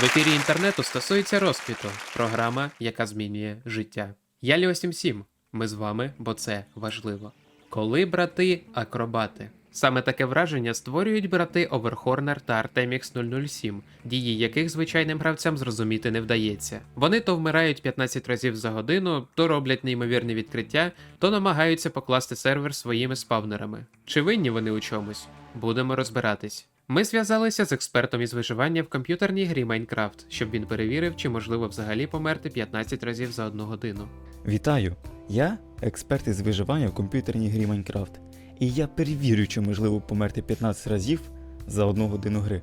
В ефірі інтернету стосується розквіту, програма, яка змінює життя. Я Ліо 77. Ми з вами, бо це важливо. Коли брати акробати. Саме таке враження створюють брати Оверхорнер та Artemix 007, дії яких звичайним гравцям зрозуміти не вдається. Вони то вмирають 15 разів за годину, то роблять неймовірні відкриття, то намагаються покласти сервер своїми спавнерами. Чи винні вони у чомусь? Будемо розбиратись. Ми зв'язалися з експертом із виживання в комп'ютерній грі Майнкрафт, щоб він перевірив, чи можливо взагалі померти 15 разів за одну годину. Вітаю! Я експерт із виживання в комп'ютерній грі Майнкрафт. І я перевірю, чи можливо померти 15 разів за одну годину гри.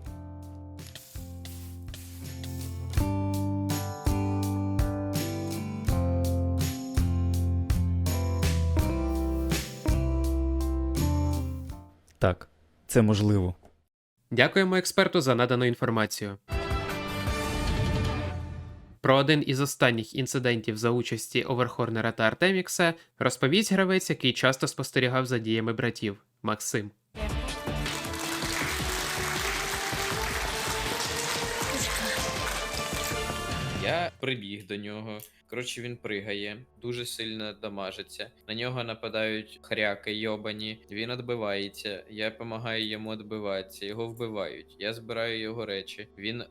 Так, це можливо. Дякуємо експерту за надану інформацію. Про один із останніх інцидентів за участі Оверхорнера та Артемікса розповість гравець, який часто спостерігав за діями братів Максим. Я прибіг до нього. Коротше, він пригає, дуже сильно дамажиться. На нього нападають хряки йобані. Він відбивається. Я допомагаю йому відбиватися. Його вбивають. Я збираю його речі. Він е,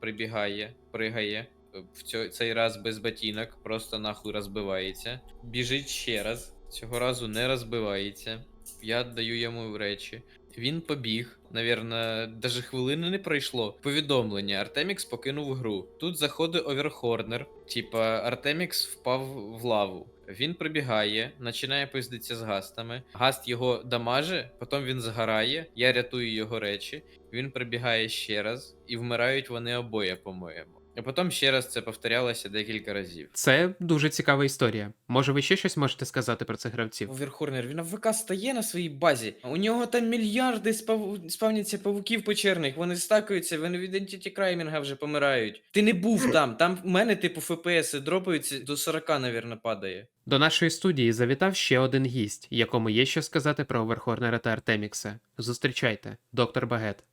прибігає, пригає. е, В цьо- цей раз без ботинок, просто нахуй розбивається. Біжить ще раз. Цього разу не розбивається. Я віддаю йому речі. Він побіг. Навірно, даже хвилини не пройшло. Повідомлення: Артемікс покинув гру. Тут заходить Оверхорнер. Типа, Артемікс впав в лаву. Він прибігає, починає пиздитися з гастами. Гаст його дамаже, потім він згорає. Я рятую його речі. Він прибігає ще раз, і вмирають вони обоє, по-моєму. А потім ще раз це повторялося декілька разів. Це дуже цікава історія. Може, ви ще щось можете сказати про цих гравців? Оверхорнер, він в ВК стає на своїй базі. У нього там мільярди спав... спавняться павуків печерних, вони стакаються, вони від ентіті краймінга вже помирають. Ти не був там. Там в мене, типу, ФПС дропаються до 40, навірно, падає. До нашої студії завітав ще один гість, якому є що сказати про Оверхорнера та Артемікса. Зустрічайте, доктор Багет.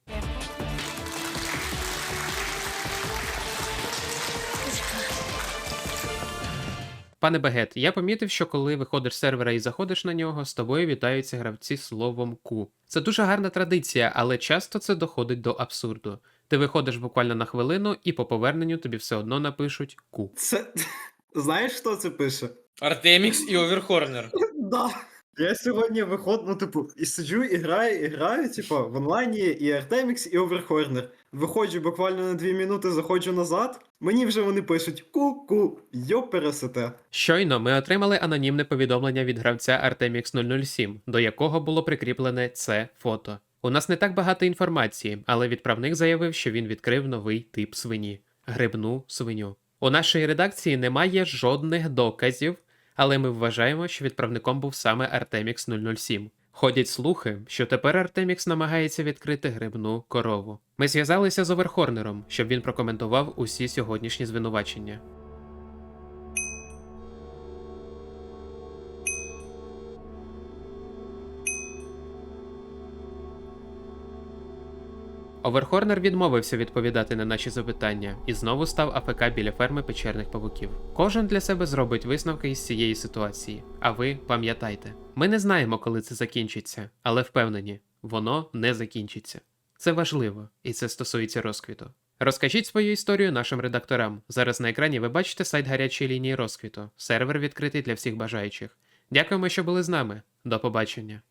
Пане Багет, я помітив, що коли виходиш з сервера і заходиш на нього, з тобою вітаються гравці словом ку. Це дуже гарна традиція, але часто це доходить до абсурду. Ти виходиш буквально на хвилину, і по поверненню тобі все одно напишуть ку. Це. Знаєш, хто це пише? Артемікс і Оверхорнер. Да. Я сьогодні виходжу, ну, типу, і сиджу, і граю, і граю, типу, в онлайні і Artemix, і Оверхорнер. Виходжу буквально на 2 минути, заходжу назад. Мені вже вони пишуть ку-ку, йо. Щойно ми отримали анонімне повідомлення від гравця Artemix 007, до якого було прикріплене це фото. У нас не так багато інформації, але відправник заявив, що він відкрив новий тип свині грибну свиню. У нашої редакції немає жодних доказів, але ми вважаємо, що відправником був саме Артемікс 007. Ходять слухи, що тепер Артемікс намагається відкрити грибну корову. Ми зв'язалися з Оверхорнером, щоб він прокоментував усі сьогоднішні звинувачення. Оверхорнер відмовився відповідати на наші запитання і знову став АФК біля ферми печерних павуків. Кожен для себе зробить висновки із цієї ситуації. А ви пам'ятайте, ми не знаємо, коли це закінчиться, але впевнені, воно не закінчиться. Це важливо, і це стосується розквіту. Розкажіть свою історію нашим редакторам. Зараз на екрані ви бачите сайт гарячої лінії розквіту. Сервер відкритий для всіх бажаючих. Дякуємо, що були з нами. До побачення.